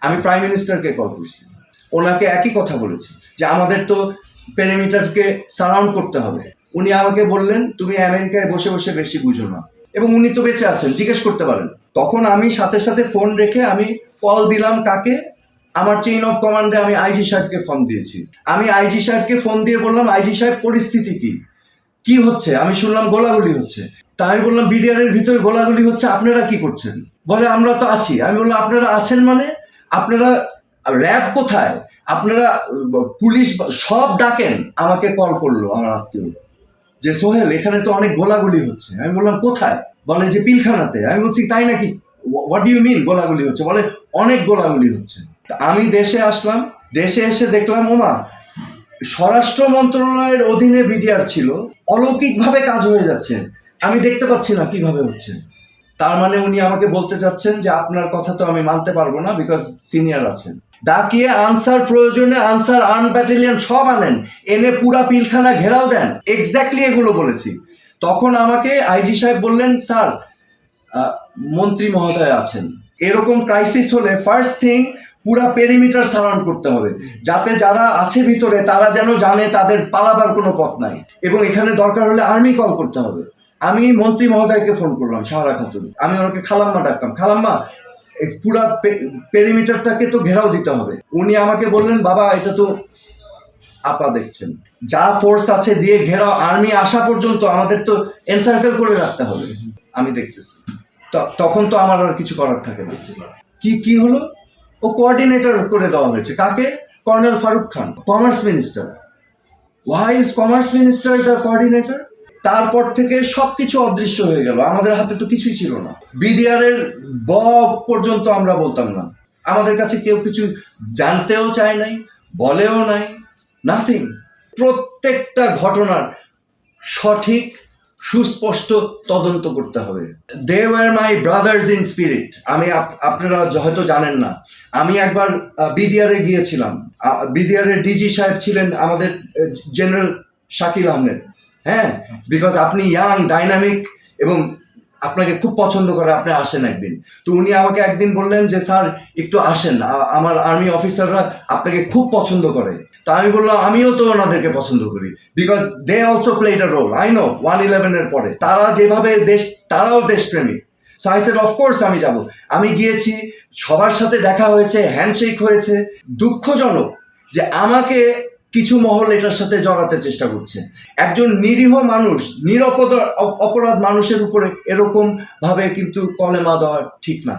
আমি prime মিনিস্টারকে call করছি। ওনাকে একই কথা বলেছি যে আমাদের তো পেরিমিটারকে সারাউন্ড করতে হবে। উনি আমাকে বললেন, তুমি আমেরিকায় বসে বসে বেশি বুঝো না। এবং উনি তো বেঁচে আছেন, জিজ্ঞেস করতে পারেন। তখন আমি সাথে সাথে ফোন রেখে আমি কল দিলাম কাকে? আমার চেইন অফ কমান্ডে আমি আইজি সাহেবকে ফোন দিয়েছি। আমি আইজি সাহেবকে ফোন দিয়ে বললাম আইজি সাহেব, পরিস্থিতি কি? কি হচ্ছে? আমি শুনলাম, গোলাগুলি হচ্ছে। তা আমি বললাম বিডিআর এর ভিতরে গোলাগুলি হচ্ছে, আপনারা কি করছেন? বলে, আমরা তো আছি। আমি বললাম, আপনারা আছেন মানে? আপনারা র্যাব কোথায়? আপনারা পুলিশ সব ডাকেন, আমাকে কল করল আমার আত্মীয়। যে, সোহেল, এখানে তো অনেক গোলাগুলি হচ্ছে। আমি বললাম, কোথায়? বলে, যে, পিলখানাতে। আমি বলছি, তাই নাকি? হোয়াট ইউ মিন গোলাগুলি হচ্ছে? বলে, অনেক গোলাগুলি হচ্ছে। আমি দেশে আসলাম, দেশে এসে দেখলাম, ওমা, স্বরাষ্ট্র মন্ত্রণালয়ের অধীনে বিডিআর ছিল। অলৌকিকভাবে কাজ হয়ে যাচ্ছে। আমি দেখতে পাচ্ছি না কীভাবে হচ্ছে। তার মানে উনি আমাকে বলতে চাচ্ছেন যে আপনার কথা তো আমি মানতে পারব না বিকজ সিনিয়র আছেন। ডাকিয়ে আনসার প্রয়োজনে আনসার আর্ন ব্যাটালিয়ন সব আনেন, এনে পুরা পিলখানা ঘেরাও দেন। এক্স্যাক্টলি এগুলো বলেছি। তখন আমাকে আইজি সাহেব বললেন, স্যার মন্ত্রী মহোদয় আছেন। এরকম ক্রাইসিস হলে ফার্স্ট থিং পুরা পেরিমিটার সারাউন্ড করতে হবে। যাতে যারা আছে ভিতরে, তারা যেন জানে তাদের পালাবার কোনো পথ নাই। এবং এখানে দরকার হলে আর্মি কল করতে হবে। আমি মন্ত্রী মহোদয়কে ফোন করলাম, সাহারা খাতুন। আমি ওনাকে খালাম্মা ডাকতাম। খালাম্মা পুরা পেরিমিটারটাকে তো ঘেরাও দিতে হবে। উনি আমাকে বললেন, বাবা, এটা তো আপা দেখছেন। যা ফোর্স আছে দিয়ে ঘেরাও আর্মি আসা পর্যন্ত আমাদের তো এনসার্কেল করে রাখতে হবে। আমি দেখতেছি। তখন তো আমার আর কিছু করার থাকে না। কি কি হলো? ও কোঅর্ডিনেটর করে দেওয়া হয়েছে। কাকে? Colonel Farooq Khan commerce minister why is commerce minister the coordinator তারপর থেকে সবকিছু অদৃশ্য হয়ে গেল। আমাদের হাতে তো কিছুই ছিল না। বিডিআর এর ব পর্যন্ত আমরা বলতাম না। আমাদের কাছে কেউ কিছু জানতেও চায় নাই, বলেও নাই নাথিং প্রত্যেকটা ঘটনার সঠিক, সুস্পষ্ট তদন্ত করতে হবে। They were my brothers in spirit আমি আপ- আপনারা হয়তো জানেন না। আমি একবার বিডিআর গিয়েছিলাম। বিডিআর ডিজি সাহেব ছিলেন আমাদের জেনারেল শাকিল আহমেদ। হ্যাঁ? বিকজ আপনি ইয়াং ডাইনামিক এবং আপনাকে খুব পছন্দ করে আপনি আসেন একদিন। তো উনি আমাকে একদিন বললেন যে, স্যার, একটু আসেন। আমার আর্মি অফিসাররা আপনাকে খুব পছন্দ করে। তা আমি বললাম, আমিও তো ওনাদেরকে পছন্দ করি। Because they also played a role I know one ইলেভেনের পরে। তারা যেভাবে দেশ, তারাও দেশপ্রেমিক। সো আই সেড অফকোর্স আমি যাব। আমি গিয়েছি, সবার সাথে দেখা হয়েছে হ্যান্ডশেক হয়েছে। দুঃখজনক যে, আমাকে কিছু মহল এটার সাথে জড়াতে চেষ্টা করছে। একজন নিরীহ মানুষ নিরপরাধ অপরাধ মানুষের উপরে এরকম ভাবে কিন্তু কলেমা দেওয়া ঠিক না।